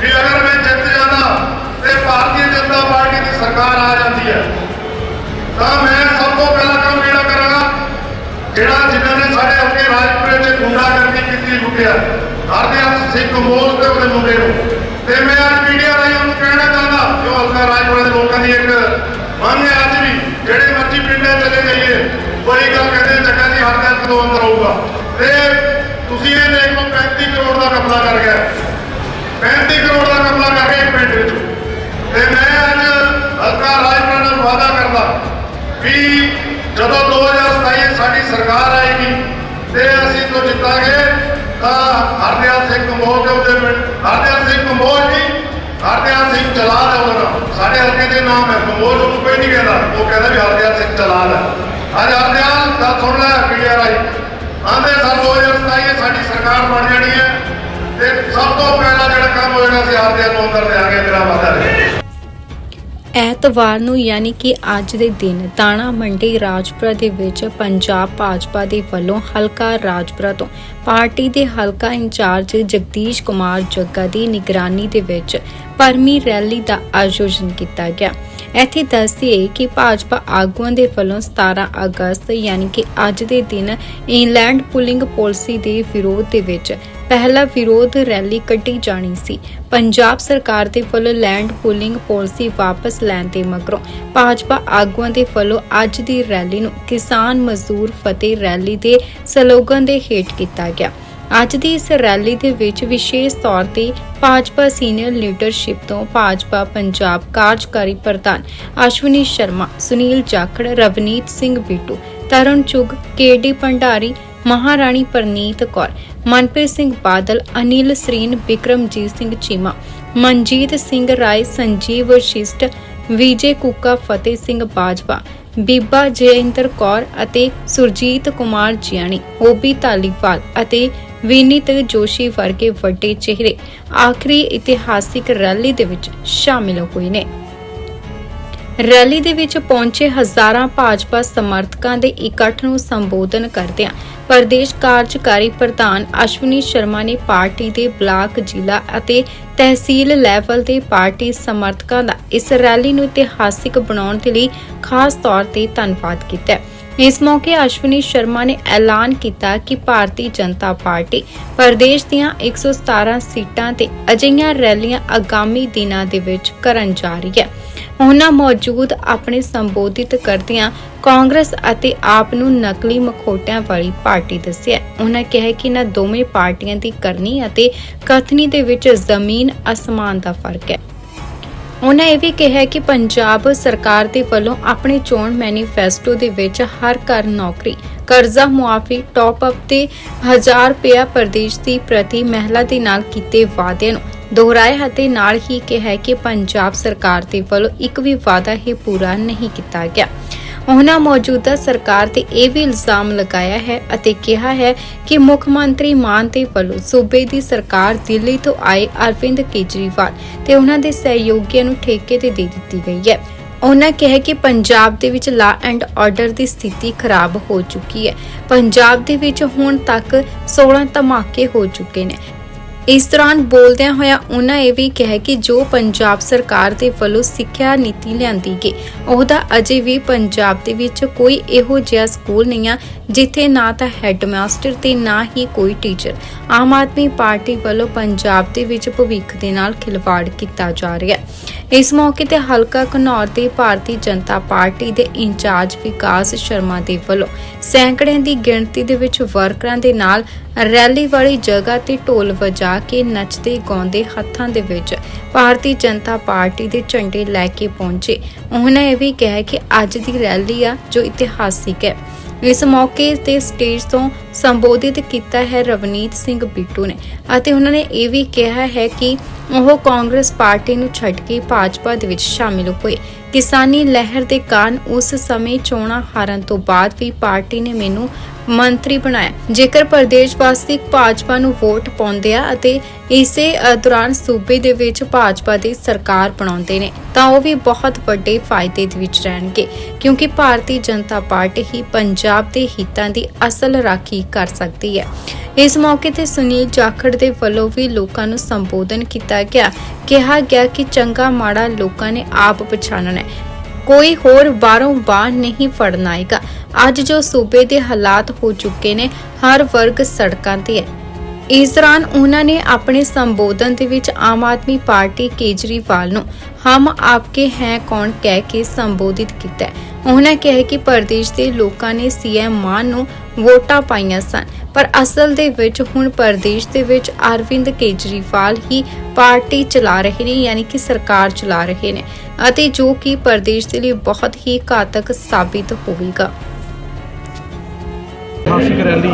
ਵੀ ਅਗਰ ਮੈਂ ਜਿੱਤ ਜਾਂਦਾ ਤੇ ਭਾਰਤੀ ਜਨਤਾ ਪਾਰਟੀ ਦੀ ਸਰਕਾਰ ਆ ਜਾਂਦੀ ਹੈ। ਤਾਂ ਮੈਂ ਸਭ ਤੋਂ ਪਹਿਲਾਂ ਕੰਮ ਜਿਹੜਾ ਕਰਾਂਗਾ? ਜਿਹੜਾ ਜਿਨ੍ਹਾਂ ਨੇ ਸਾਡੇ ਹਲਕੇ ਰਾਜਪੁਰੇ 'ਚ ਗੁੰਡਾਗਰਦੀ ਕੀਤੀ ਲੁੱਟਿਆ। ਹਰਦਿਆਲ ਸਿੰਘ ਕੰਬੋਜ ਤੇ ਉਹਦੇ ਮੁੰਡੇ ਨੂੰ। ਤੇ ਮੈਂ ਅੱਜ ਮੀਡੀਆ ਰਾਹੀਂ ਉਹਨੂੰ ਕਹਿਣਾ ਚਾਹੁੰਦਾ, ਜੋ ਹਲਕਾ ਰਾਜਪੁਰੇ ਦੇ ਲੋਕਾਂ ਦੀ ਇੱਕ ਮੰਗ ਹੈ ਅੱਜ ਵੀ, ਜਿਹੜੇ ਮਰਜ਼ੀ ਪਿੰਡਾਂ 'ਚ ਚਲੇ ਜਾਈਏ, ਕੋਈ ਗੱਲ ਕਹਿੰਦੇ ਜੱਗਾ ਜੀ ਹਰਦਿਆਲ ਕਦੋਂ ਅੰਦਰ ਆਊਗਾ। ਤੇ ਤੁਸੀਂ ਇਹ ਦੇਖ ਲਓ 35 ਕਰੋੜ ਦਾ ਕਬਜ਼ਾ ਕਰ ਗਿਆ 35 ਕਰੋੜ ਦਾ ਕਬਜ਼ਾ ਕਰ ਗਿਆ ਇੱਕ ਪਿੰਡ ਵਿੱਚ ਤੇ ਮੈਂ ਅੱਜ ਹਲਕਾ ਰਾਜਪੁਰਾ ਨਾਲ ਵਾਅਦਾ ਕਰਦਾ ਵੀ ਜਦੋਂ 2027 ਸਾਡੀ ਸਰਕਾਰ ਆਏਗੀ ਤੇ ਅਸੀਂ ਤੋਂ ਜਿੱਤਾਂਗੇ, ਤਾਂ ਹਰਦਿਆਲ ਸਿੰਘ ਕੰਬੋਜ ਦੇ ਉਹਦੇ ਹਰਦਿਆਲ ਸਿੰਘ ਕੰਬੋਜ ਜੀ ਹਰਦਿਆਲ ਸਿੰਘ ਚਲਾਲ ਹੈ ਉਹਦਾ ਸਾਡੇ ਹਲਕੇ ਦੇ ਨਾਮ ਹੈ, ਕੰਬੋਜ ਉਹਨੂੰ ਕੋਈ ਨਹੀਂ ਕਹਿੰਦਾ। ਉਹ ਕਹਿੰਦਾ ਵੀ ਹਰਦਿਆਲ ਸਿੰਘ ਚਲਾਲ ਹੈ। ਅੱਜ ਹਰਦਿਆਲ ਦਾ ਸੁਣ ਲੈ ਪੀਡੀਆਰ ਆਈ। ਆਂਦੇ ਸਾਲ 2027 ਸਾਡੀ ਸਰਕਾਰ ਬਣ ਜਾਣੀ ਹੈ ਤੇ ਸਭ ਤੋਂ ਪਹਿਲਾਂ ਜਿਹੜਾ ਕੰਮ ਹੋਏਗਾ, ਅਸੀਂ ਹਰਦਿਆਲ ਨੂੰ ਅੰਦਰ ਲਿਆਂਗੇ ਮੇਰਾ ਵਾਅਦਾ ਹੈ ਐਤਵਾਰ ਨੂੰ ਯਾਨੀ ਕਿ ਅੱਜ ਦੇ ਦਿਨ ਦਾਣਾ ਮੰਡੀ ਰਾਜਪੁਰਾ ਦੇ ਵਿੱਚ ਪੰਜਾਬ ਭਾਜਪਾ ਦੇ ਵੱਲੋਂ ਹਲਕਾ ਰਾਜਪੁਰਾ ਤੋਂ ਪਾਰਟੀ ਦੇ ਹਲਕਾ ਇੰਚਾਰਜ ਜਗਦੀਸ਼ ਕੁਮਾਰ ਜੱਗਾ ਦੀ ਨਿਗਰਾਨੀ ਦੇ ਵਿੱਚ ਪਰਮੀ ਰੈਲੀ ਦਾ ਆਯੋਜਨ ਕੀਤਾ ਗਿਆ। ਇੱਥੇ ਦੱਸੀਏ ਕਿ ਭਾਜਪਾ ਆਗੂਆਂ ਦੇ ਵੱਲੋਂ 17 ਅਗਸਤ ਯਾਨੀ ਕਿ ਅੱਜ ਦੇ ਦਿਨ ਇੰਗਲੈਂਡ ਪੁਲਿੰਗ ਪਾਲਿਸੀ ਦੇ ਵਿਰੋਧ ਦੇ ਵਿੱਚ ਪਹਿਲਾ ਵਿਰੋਧ ਰੈਲੀ ਕੱਢੀ ਜਾਣੀ ਸੀ। ਪੰਜਾਬ ਸਰਕਾਰ ਦੇ ਵੱਲੋਂ ਲੈਂਡ ਪੂਲਿੰਗ ਪਾਲਿਸੀ ਵਾਪਸ ਲੈਣ ਦੇ ਮਗਰੋਂ ਭਾਜਪਾ ਆਗੂਆਂ ਦੇ ਵੱਲੋਂ ਅੱਜ ਦੀ ਰੈਲੀ ਨੂੰ ਕਿਸਾਨ ਮਜ਼ਦੂਰ ਫਤਿਹ ਰੈਲੀ ਦੇ ਸਲੋਗਨ ਦੇ ਹੇਠ ਕੀਤਾ ਗਿਆ। ਅੱਜ ਦੀ ਇਸ ਰੈਲੀ ਦੇ ਵਿੱਚ ਵਿਸ਼ੇਸ਼ ਤੌਰ ਤੇ ਭਾਜਪਾ ਸੀਨੀਅਰ ਲੀਡਰਸ਼ਿਪ ਤੋਂ ਭਾਜਪਾ ਪੰਜਾਬ ਕਾਰਜਕਾਰੀ ਪ੍ਰਧਾਨ ਅਸ਼ਵਨੀ ਸ਼ਰਮਾ, ਸੁਨੀਲ ਜਾਖੜ, ਰਵਨੀਤ ਸਿੰਘ ਬਿੱਟੂ ਤਰੁਣ ਚੁਗ ਕੇਡੀ ਭੰਡਾਰੀ ਮਹਾਰਾਣੀ ਪਰਨੀਤ ਕੌਰ, ਮਨਪ੍ਰੀਤ ਸਿੰਘ ਬਾਦਲ, ਅਨਿਲ ਸਰੀਨ, ਬਿਕਰਮਜੀਤ ਸਿੰਘ ਚੀਮਾ, ਮਨਜੀਤ ਸਿੰਘ ਰਾਏ, ਸੰਜੀਵ ਵਸ਼ਿਸ਼ਟ, ਵਿਜੇ ਕੁੱਕਾ, ਫਤਿਹ ਸਿੰਘ ਬਾਜਵਾ, ਬੀਬਾ ਜੈਇੰਦਰ ਕੌਰ ਅਤੇ ਸੁਰਜੀਤ ਕੁਮਾਰ ਜਿਆਣੀ ਓਬੀ ਧਾਲੀਵਾਲ ਅਤੇ ਵਿਨੀਤ ਜੋਸ਼ੀ ਵਰਗੇ ਵੱਡੇ ਚਿਹਰੇ ਆਖਰੀ ਇਤਿਹਾਸਿਕ ਰੈਲੀ ਦੇ ਵਿੱਚ ਸ਼ਾਮਿਲ ਹੋਏ ਨੇ। ਰੈਲੀ ਦੇ ਵਿੱਚ ਪਹੁੰਚੇ ਹਜ਼ਾਰਾਂ ਭਾਜਪਾ ਸਮਰਥਕਾਂ ਦੇ ਇਕੱਠ ਨੂੰ ਸੰਬੋਧਨ ਕਰਦਿਆਂ ਪ੍ਰਦੇਸ਼ ਕਾਰਜਕਾਰੀ ਪ੍ਰਧਾਨ ਅਸ਼ਵਨੀ ਸ਼ਰਮਾ ਨੇ ਪਾਰਟੀ ਦੇ ਬਲਾਕ, ਜ਼ਿਲ੍ਹਾ ਅਤੇ ਤਹਿਸੀਲ ਲੈਵਲ ਦੇ ਪਾਰਟੀ ਸਮਰਥਕਾਂ ਦਾ ਇਸ ਰੈਲੀ ਨੂੰ ਇਤਿਹਾਸਿਕ ਬਣਾਉਣ ਦੇ ਲਈ ਖਾਸ ਤੌਰ ਤੇ ਧੰਨਵਾਦ ਕੀਤਾ ਹੈ। ਇਸ ਮੌਕੇ ਅਸ਼ਵਨੀ ਸ਼ਰਮਾ ਨੇ ਐਲਾਨ ਕੀਤਾ ਕਿ ਭਾਰਤੀ ਜਨਤਾ ਪਾਰਟੀ ਪ੍ਰਦੇਸ਼ ਦੀਆਂ 117 ਸੀਟਾਂ ਤੇ ਅਜਿਹੀਆਂ ਰੈਲੀਆਂ ਆਗਾਮੀ ਦਿਨਾਂ ਦੇ ਵਿੱਚ ਕਰਨ ਜਾ ਰਹੀ ਹੈ। ਉਹਨਾਂ ਮੌਜੂਦ ਆਪਣੇ ਸੰਬੋਧਿਤ ਕਰਦਿਆਂ ਕਾਂਗਰਸ ਅਤੇ ਆਪ ਨੂੰ ਨਕਲੀ ਮਖੋਟਿਆਂ ਵਾਲੀ ਪਾਰਟੀ ਦੱਸਿਆ। ਉਹਨਾਂ ਕਿਹਾ ਕਿ ਇਹਨਾਂ ਦੋਵੇਂ ਪਾਰਟੀਆਂ ਦੀ ਕਰਨੀ ਅਤੇ ਕਥਨੀ ਦੇ ਵਿੱਚ ਜ਼ਮੀਨ ਅਸਮਾਨ ਦਾ ਫ਼ਰਕ ਹੈ। ਉਹਨਾਂ ਇਹ ਵੀ ਕਿਹਾ ਕਿ ਪੰਜਾਬ ਸਰਕਾਰ ਦੇ ਵੱਲੋਂ ਆਪਣੇ ਚੋਣ ਮੈਨੀਫੈਸਟੋ ਦੇ ਵਿੱਚ ਹਰ ਘਰ ਨੌਕਰੀ, ਕਰਜ਼ਾ ਮੁਆਫੀ ਟੌਪ ਅਪ ਤੇ 1000 ਰੁਪਇਆ ਪ੍ਰਦੇਸ਼ ਦੀ ਪ੍ਰਤੀ ਮਹਿਲਾ ਦੇ ਨਾਲ ਕੀਤੇ ਵਾਅਦਿਆਂ ਨੂੰ ਦੁਹਰਾਇਆ ਅਤੇ ਨਾਲ ਹੀ ਕਿਹਾ ਕਿ ਪੰਜਾਬ ਸਰਕਾਰ ਦੇ ਵੱਲੋਂ ਇੱਕ ਵੀ ਵਾਅਦਾ ਹੀ ਪੂਰਾ ਨਹੀਂ ਕੀਤਾ ਗਿਆ। ਉਹਨਾਂ ਮੌਜੂਦਾ ਸਰਕਾਰ ਤੇ ਇਹ ਵੀ ਇਲਜ਼ਾਮ ਲਗਾਇਆ ਹੈ ਅਤੇ ਕਿਹਾ ਹੈ ਕਿ ਮੁੱਖ ਮੰਤਰੀ ਮਾਨ ਦੇ ਵੱਲੋਂ ਸੂਬੇ ਦੀ ਸਰਕਾਰ ਦਿੱਲੀ ਤੋਂ ਆਏ ਅਰਵਿੰਦ ਕੇਜਰੀਵਾਲ ਤੇ ਉਹਨਾਂ ਦੇ ਸਹਿਯੋਗੀਆਂ ਨੂੰ ਠੇਕੇ ਤੇ ਦੇ ਦਿੱਤੀ ਗਈ ਹੈ। ਉਹਨਾਂ ਕਿਹਾ ਕਿ ਪੰਜਾਬ ਦੇ ਵਿੱਚ ਲਾ ਐਂਡ ਆਰਡਰ ਦੀ ਸਥਿਤੀ ਖਰਾਬ ਹੋ ਚੁੱਕੀ ਹੈ। ਪੰਜਾਬ ਦੇ ਵਿੱਚ ਹੁਣ ਤੱਕ 16 ਧਮਾਕੇ ਹੋ ਚੁੱਕੇ ਨੇ। ਇਸ ਦੌਰਾਨ ਬੋਲਦਿਆਂ ਹੋਇਆ ਉਹਨਾਂ ਇਹ ਵੀ ਕਿਹਾ ਕਿ ਜੋ ਪੰਜਾਬ ਸਰਕਾਰ ਦੇ ਵੱਲੋਂ ਸਿੱਖਿਆ ਨੀਤੀ ਲਿਆਂਦੀ ਗਈ, ਉਹਦਾ ਅਜੇ ਵੀ ਪੰਜਾਬ ਦੇ ਵਿੱਚ ਕੋਈ ਇਹੋ ਜਿਹਾ ਸਕੂਲ ਨਹੀਂ ਆ, ਜਿੱਥੇ ਨਾ ਤਾਂ ਹੈਡਮਾਸਟਰ ਤੇ ਨਾ ਹੀ ਕੋਈ ਟੀਚਰ। ਆਮ ਆਦਮੀ ਪਾਰਟੀ ਵੱਲੋਂ ਪੰਜਾਬ ਦੇ ਵਿੱਚ ਭਵਿੱਖ ਦੇ ਨਾਲ ਖਿਲਵਾੜ ਕੀਤਾ ਜਾ ਰਿਹਾ ਹੈ। ਇਸ ਮੌਕੇ ਤੇ ਹਲਕਾ ਘਨੌਰ ਦੇ ਭਾਰਤੀ ਜਨਤਾ ਪਾਰਟੀ ਦੇ ਇੰਚਾਰਜ ਵਿਕਾਸ ਸ਼ਰਮਾ ਦੇ ਵੱਲੋਂ ਸੈਂਕੜਿਆਂ ਦੀ ਗਿਣਤੀ ਦੇ ਵਿੱਚ ਵਰਕਰਾਂ ਦੇ ਨਾਲ ਰੈਲੀ ਵਾਲੀ ਜਗ੍ਹਾ ਤੇ ਢੋਲ ਵਜਾ ਕੇ ਨੱਚਦੇ ਗਾਉਂਦੇ ਹੱਥਾਂ ਦੇ ਵਿੱਚ ਭਾਰਤੀ ਜਨਤਾ ਪਾਰਟੀ ਦੇ ਝੰਡੇ ਲੈ ਕੇ ਪਹੁੰਚੇ। ਉਹਨਾਂ ਇਹ ਵੀ ਕਿਹਾ ਕਿ ਅੱਜ ਦੀ ਰੈਲੀ ਆ ਜੋ ਇਤਿਹਾਸਿਕ ਹੈ। ਇਸ ਮੌਕੇ ਤੇ ਸਟੇਜ ਤੋਂ ਸੰਬੋਧਿਤ ਕੀਤਾ ਹੈ ਰਵਨੀਤ ਸਿੰਘ ਬਿੱਟੂ ਨੇ ਅਤੇ ਉਹਨਾਂ ਨੇ ਇਹ ਵੀ ਕਿਹਾ ਹੈ ਕਿ ਉਹ ਕਾਂਗਰਸ ਪਾਰਟੀ ਨੂੰ ਛੱਡ ਕੇ ਭਾਜਪਾ ਦੇ ਵਿੱਚ ਸ਼ਾਮਿਲ ਹੋਏ। ਕਿਸਾਨੀ ਲਹਿਰ ਦੇ ਕਾਰਨ ਉਸ ਸਮੇਂ ਚੋਣਾਂ ਹਾਰਨ ਤੋਂ ਬਾਅਦ ਵੀ ਪਾਰਟੀ ਨੇ ਮੈਨੂੰ ਮੰਤਰੀ ਬਣਾਇਆ। ਜੇਕਰ ਪ੍ਰਦੇਸ਼ ਵਾਸੀ ਭਾਜਪਾ ਨੂੰ ਵੋਟ ਪਾਉਂਦੇ ਆ ਅਤੇ ਇਸੇ ਦੌਰਾਨ ਸੂਬੇ ਦੇ ਵਿੱਚ ਭਾਜਪਾ ਦੀ ਸਰਕਾਰ ਬਣਾਉਂਦੇ ਨੇ, ਤਾਂ ਉਹ ਵੀ ਬਹੁਤ ਵੱਡੇ ਫਾਇਦੇ ਦੇ ਵਿੱਚ ਰਹਿਣਗੇ, ਕਿਉਂਕਿ ਭਾਰਤੀ ਜਨਤਾ ਪਾਰਟੀ ਹੀ ਪੰਜਾਬ ਦੇ ਹਿੱਤਾਂ ਦੀ ਅਸਲ ਰਾਖੀ ਕਰ ਸਕਦੀ ਹੈ। ਇਸ ਮੌਕੇ ਤੇ ਸੁਨੀਲ ਜਾਖੜ ਦੇ ਵੱਲੋਂ ਵੀ ਲੋਕਾਂ ਨੂੰ ਸੰਬੋਧਨ ਕੀਤਾ ਗਿਆ। ਕਿਹਾ ਗਿਆ ਕਿ ਚੰਗਾ ਮਾੜਾ ਲੋਕਾਂ ਨੇ ਆਪ ਪਛਾਣਨਾ ਹੈ। ਕੋਈ ਹੋਰ ਬਾਹਰੋਂ ਬਾਹਰ ਨਹੀਂ ਫੜਨਾ ਆਏਗਾ ਅੱਜ ਜੋ ਸੂਬੇ ਦੇ ਹਾਲਾਤ ਹੋ ਚੁੱਕੇ ਨੇ, ਹਰ ਵਰਗ ਸੜਕਾਂ ਤੇ ਹੈ। ਇਸ ਦੌਰਾਨ ਉਹਨਾਂ ਨੇ ਆਪਣੇ ਸੰਬੋਧਨ ਦੇ ਵਿੱਚ ਆਮ ਆਦਮੀ ਪਾਰਟੀ ਕੇਜਰੀਵਾਲ ਨੂੰ, ਹਮ ਆਪਕੇ ਹੈ ਕੌਣ? ਕਹਿ ਕੇ ਸੰਬੋਧਿਤ ਕੀਤਾ ਉਹਨਾਂ ਕਿਹਾ ਕਿ ਪ੍ਰਦੇਸ਼ ਦੇ ਲੋਕਾਂ ਨੇ ਸੀਐਮ ਮਾਨ ਨੂੰ ਵੋਟਾਂ ਪਾਈਆਂ ਸਨ, ਪਰ ਅਸਲ ਦੇ ਵਿੱਚ ਹੁਣ ਪ੍ਰਦੇਸ਼ ਦੇ ਵਿੱਚ ਅਰਵਿੰਦ ਕੇਜਰੀਵਾਲ ਹੀ ਪਾਰਟੀ ਚਲਾ ਰਹੇ ਨੇ, ਯਾਨੀ ਕਿ ਸਰਕਾਰ ਚਲਾ ਰਹੇ ਨੇ, ਅਤੇ ਜੋ ਕਿ ਪ੍ਰਦੇਸ਼ ਦੇ ਲਈ ਬਹੁਤ ਹੀ ਘਾਤਕ ਸਾਬਿਤ ਹੋਵੇਗਾ। ਇਤਿਹਾਸਿਕ ਰੈਲੀ,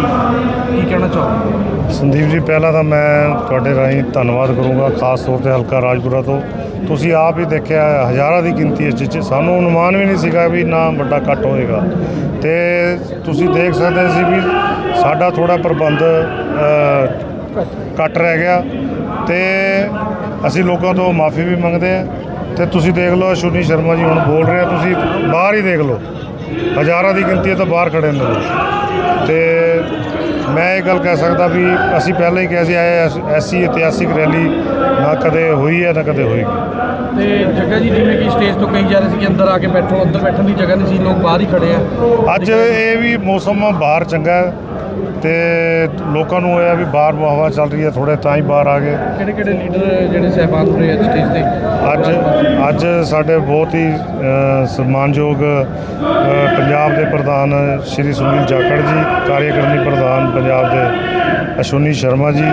ਕੀ ਕਹਿਣਾ ਚਾਹੋਗੇ? ਸੰਦੀਪ ਜੀ, ਪਹਿਲਾਂ ਤਾਂ ਮੈਂ ਤੁਹਾਡੇ ਰਾਹੀਂ ਧੰਨਵਾਦ ਕਰੂੰਗਾ, ਖਾਸ ਤੌਰ ਤੇ ਹਲਕਾ ਰਾਜਪੁਰਾ ਤੋਂ। ਤੁਸੀਂ ਆਪ ਹੀ ਦੇਖਿਆ, ਹਜ਼ਾਰਾਂ ਦੀ ਗਿਣਤੀ ਇਸ 'ਚ। ਸਾਨੂੰ ਅਨੁਮਾਨ ਵੀ ਨਹੀਂ ਸੀਗਾ ਵੀ ਨਾ ਵੱਡਾ ਕੱਟ ਹੋਏਗਾ। ਤੇ ਤੁਸੀਂ ਦੇਖ ਸਕਦੇ ਸੀ ਵੀ ਸਾਡਾ ਥੋੜਾ ਪ੍ਰਬੰਧ ਕੱਟ ਰਹਿ ਗਿਆ। ਤੇ ਅਸੀਂ ਲੋਕਾਂ ਤੋਂ ਮਾਫੀ ਵੀ ਮੰਗਦੇ ਆ ਤੇ ਤੁਸੀਂ ਦੇਖ ਲਓ, ਅਸ਼ਵਨੀ ਸ਼ਰਮਾ ਜੀ ਹੁਣ ਬੋਲ ਰਹੇ ਆ ਤੁਸੀਂ ਬਾਹਰ ਹੀ ਦੇਖ ਲਓ। ਹਜ਼ਾਰਾਂ ਦੀ ਗਿਣਤੀ ਤਾਂ ਬਾਹਰ ਖੜੇ ਨੇ। ਤੇ ਮੈਂ ਇਹ ਗੱਲ ਕਹਿ ਸਕਦਾ ਵੀ ਅਸੀਂ ਪਹਿਲਾਂ ਹੀ ਕਿਹਾ ਸੀ ਇਹ ਐਸੀ ਇਤਿਹਾਸਿਕ ਰੈਲੀ ਨਾ ਕਦੇ ਹੋਈ ਹੈ ਨਾ ਕਦੇ ਹੋਏਗੀ। ਤੇ ਜੱਗਾ ਜੀ ਜਿਵੇਂ ਕਿ ਸਟੇਜ ਤੋਂ ਕਹੀ ਜਾ ਰਹੇ ਸੀ ਕਿ ਅੰਦਰ ਆ ਕੇ ਬੈਠੋ ਅੰਦਰ ਬੈਠਣ ਦੀ ਜਗ੍ਹਾ ਨਹੀਂ ਸੀ ਲੋਕ ਬਾਹਰ ਹੀ ਖੜੇ ਆ। ਅੱਜ ਇਹ ਵੀ ਮੌਸਮ ਬਾਹਰ ਚੰਗਾ ਹੈ। ਤੇ ਲੋਕਾਂ ਨੂੰ ਹੋਇਆ ਵੀ ਬਾਹਰ ਹਵਾ ਚੱਲ ਰਹੀ ਹੈ ਥੋੜੇ ਤਾਂ ਹੀ ਬਾਹਰ ਆ ਗਏ। ਕਿਹੜੇ ਕਿਹੜੇ ਲੀਡਰ ਜਿਹੜੇ ਸਹਿਬਾਨ ਹੋਏ ਅੱਜ ਸਟੇਜ ਤੇ? ਅੱਜ ਅੱਜ ਸਾਡੇ ਬਹੁਤ ਹੀ ਸਨਮਾਨਯੋਗ ਪੰਜਾਬ ਦੇ ਪ੍ਰਧਾਨ ਸ਼੍ਰੀ ਸੁਨੀਲ ਜਾਖੜ ਜੀ ਕਾਰਜਕਾਰਨੀ ਪ੍ਰਧਾਨ ਪੰਜਾਬ ਦੇ ਅਸ਼ਵਨੀ ਸ਼ਰਮਾ ਜੀ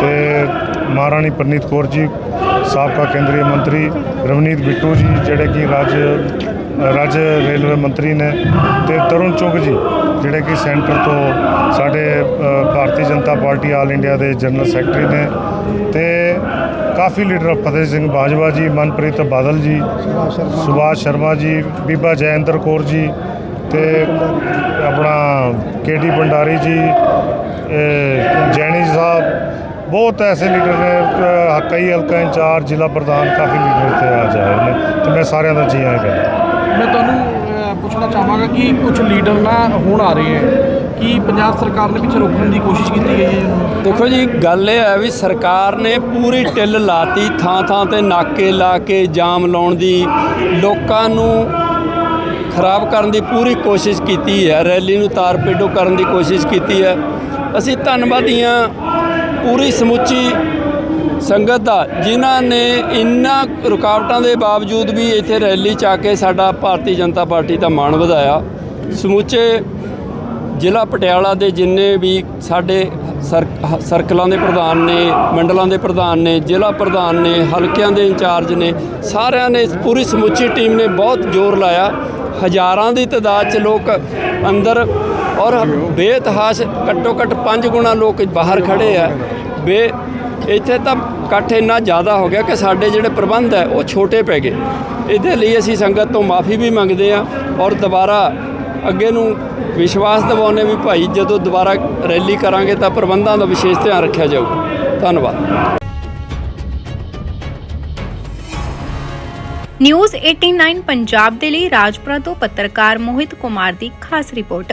ਤੇ ਮਹਾਰਾਣੀ ਪ੍ਰਨੀਤ ਕੌਰ ਜੀ ਸਾਬਕਾ ਕੇਂਦਰੀ ਮੰਤਰੀ ਰਵਨੀਤ ਬਿੱਟੂ ਜੀ ਜਿਹੜੇ ਕਿ ਰਾਜ ਰਾਜ ਰੇਲਵੇ ਮੰਤਰੀ ਨੇ ਤੇ ਤਰੁਣ ਚੁੱਗ ਜੀ, ਜਿਹੜੇ ਕਿ ਸੈਂਟਰ ਤੋਂ ਸਾਡੇ Bharatiya Janata party all India ਦੇ ਜਨਰਲ ਸੈਕਟਰੀ ਨੇ ਤੇ ਕਾਫੀ ਲੀਡਰ ਫਤਿਹ ਸਿੰਘ ਬਾਜਵਾ ਜੀ, ਮਨਪ੍ਰੀਤ ਬਾਦਲ ਜੀ, ਸੁਭਾਸ਼ ਸ਼ਰਮਾ ਜੀ, ਬੀਬਾ ਜੈਇੰਦਰ ਕੌਰ ਜੀ ਤੇ ਆਪਣਾ ਕੇਡੀ ਭੰਡਾਰੀ ਜੀ ਇਹ ਜੈਣੀ ਸਾਹਿਬ, ਬਹੁਤ ਐਸੇ ਲੀਡਰ ਨੇ ਕਈ ਹਲਕਾ ਇੰਚਾਰਜ, ਜ਼ਿਲ੍ਹਾ ਪ੍ਰਧਾਨ ਕਾਫੀ ਲੀਡਰ ਇੱਥੇ ਆ ਜਾਏ ਨੇ ਤੇ ਮੈਂ ਸਾਰਿਆਂ ਦਾ ਜੀ ਆਇਆਂ ਕਹਿੰਦਾ। ਮੈਂ ਤੁਹਾਨੂੰ ਪੁੱਛਣਾ ਚਾਹਾਂਗਾ ਕਿ ਕੁਝ ਲੀਡਰ ਨਾ ਹੁਣ ਆ ਰਹੇ ਹੈ ਕੀ ਪੰਜਾਬ ਸਰਕਾਰ ਨੇ ਪਿੱਛੇ ਰੋਕਣ ਦੀ ਕੋਸ਼ਿਸ਼ ਕੀਤੀ ਗਈ ਹੈ ਦੇਖੋ ਜੀ, ਗੱਲ ਇਹ ਹੈ ਵੀ ਸਰਕਾਰ ਨੇ ਪੂਰੀ ਟਿੱਲ ਲਾਤੀ ਥਾਂ ਥਾਂ ਤੇ ਨਾਕੇ ਲਾ ਕੇ ਜਾਮ ਲਾਉਣ ਦੀ। ਲੋਕਾਂ ਨੂੰ ਖਰਾਬ ਕਰਨ ਦੀ ਪੂਰੀ ਕੋਸ਼ਿਸ਼ ਕੀਤੀ ਹੈ, ਰੈਲੀ ਨੂੰ ਤਾਰ ਪੇਡੋ ਕਰਨ ਦੀ ਕੋਸ਼ਿਸ਼ ਕੀਤੀ ਹੈ। ਅਸੀਂ ਧੰਨਵਾਦੀ ਹਾਂ ਪੂਰੀ ਸਮੁੱਚੀ ਸੰਗਤ ਦਾ, ਜਿਨ੍ਹਾਂ ਨੇ ਇੰਨਾ ਰੁਕਾਵਟਾਂ ਦੇ ਬਾਵਜੂਦ ਵੀ ਇੱਥੇ ਰੈਲੀ ਚ ਆ ਕੇ ਸਾਡਾ ਭਾਰਤੀ ਜਨਤਾ ਪਾਰਟੀ ਦਾ ਮਾਣ ਵਧਾਇਆ। ਸਮੁੱਚੇ ਜ਼ਿਲ੍ਹਾ ਪਟਿਆਲਾ ਦੇ ਜਿੰਨੇ ਵੀ ਸਾਡੇ ਸਰ- ਸਰਕਲਾਂ ਦੇ ਪ੍ਰਧਾਨ ਨੇ, ਮੰਡਲਾਂ ਦੇ ਪ੍ਰਧਾਨ ਨੇ, ਜ਼ਿਲ੍ਹਾ ਪ੍ਰਧਾਨ ਨੇ, ਹਲਕਿਆਂ ਦੇ ਇੰਚਾਰਜ ਨੇ, ਸਾਰਿਆਂ ਨੇ ਪੂਰੀ ਸਮੁੱਚੀ ਟੀਮ ਨੇ ਬਹੁਤ ਜ਼ੋਰ ਲਾਇਆ। ਹਜ਼ਾਰਾਂ ਦੀ ਤਾਦਾਦ 'ਚ ਲੋਕ ਅੰਦਰ ਔਰ ਬੇਤਹਾਸ਼ ਘੱਟੋ ਘੱਟ 5 ਗੁਣਾ ਲੋਕ ਬਾਹਰ ਖੜੇ ਆ। ਬੇ ਇੱਥੇ ਤਾਂ ਇਕੱਠ ਇੰਨਾ ਜ਼ਿਆਦਾ ਹੋ ਗਿਆ ਕਿ ਸਾਡੇ ਜਿਹੜੇ ਪ੍ਰਬੰਧ ਹੈ, ਉਹ ਛੋਟੇ ਪੈ ਗਏ। ਇਹਦੇ ਲਈ ਅਸੀਂ ਸੰਗਤ ਤੋਂ ਮਾਫੀ ਵੀ ਮੰਗਦੇ ਹਾਂ ਔਰ ਦੁਬਾਰਾ ਅੱਗੇ ਨੂੰ ਵਿਸ਼ਵਾਸ ਦਿਵਾਉਂਦੇ ਵੀ ਭਾਈ ਜਦੋਂ ਦੁਬਾਰਾ ਰੈਲੀ ਕਰਾਂਗੇ ਤਾਂ ਪ੍ਰਬੰਧਾਂ ਦਾ ਵਿਸ਼ੇਸ਼ ਧਿਆਨ ਰੱਖਿਆ ਜਾਊਗਾ। ਧੰਨਵਾਦ। ਨਿਊਜ਼ 89 ਪੰਜਾਬ ਦੇ ਲਈ ਰਾਜਪੁਰਾ ਤੋਂ ਪੱਤਰਕਾਰ ਮੋਹਿਤ ਕੁਮਾਰ ਦੀ ਖਾਸ ਰਿਪੋਰਟ।